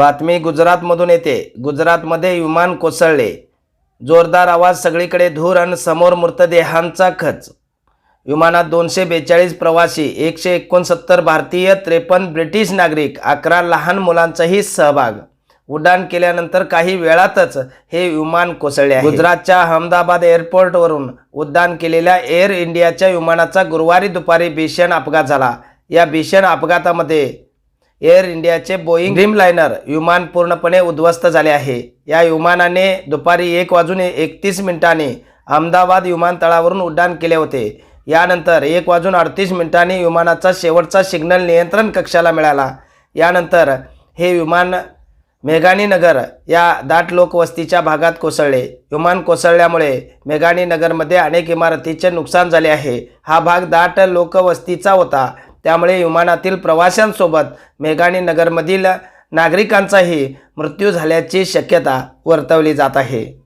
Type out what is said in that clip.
बातमी गुजरातमधून येते. गुजरातमध्ये विमान कोसळले. जोरदार आवाज सगळीकडे धूर आणि समोर मृतदेहांचा खच. विमानात दोनशे बेचाळीस प्रवासी एकशे एकोणसत्तर भारतीय त्रेपन्न ब्रिटिश नागरिक अकरा लहान मुलांचाही सहभाग. उड्डाण केल्यानंतर काही वेळातच हे विमान कोसळले आहे. गुजरातच्या अहमदाबाद एअरपोर्टवरून उड्डाण केलेल्या एअर इंडियाच्या विमानाचा गुरुवारी दुपारी भीषण अपघात झाला. या भीषण अपघातामध्ये एअर इंडियाचे बोईंग ड्रीम विमान पूर्णपणे उद्ध्वस्त झाले आहे. या विमानाने दुपारी एक वाजून एकतीस मिनिटांनी अहमदाबाद विमानतळावरून उड्डाण केले होते. यानंतर एक वाजून अडतीस मिनिटांनी विमानाचा शेवटचा सिग्नल नियंत्रण कक्षाला मिळाला. यानंतर हे विमान मेघाणीनगर या दाट लोकवस्तीच्या भागात कोसळले. विमान कोसळल्यामुळे मेघाणीनगरमध्ये अनेक इमारतीचे नुकसान झाले आहे. हा भाग दाट लोकवस्तीचा होता. त्यामुळे विमानातील प्रवाशांसोबत मेघाणीनगरमधील नागरिकांचाही मृत्यू झाल्याची शक्यता वर्तवली जात आहे.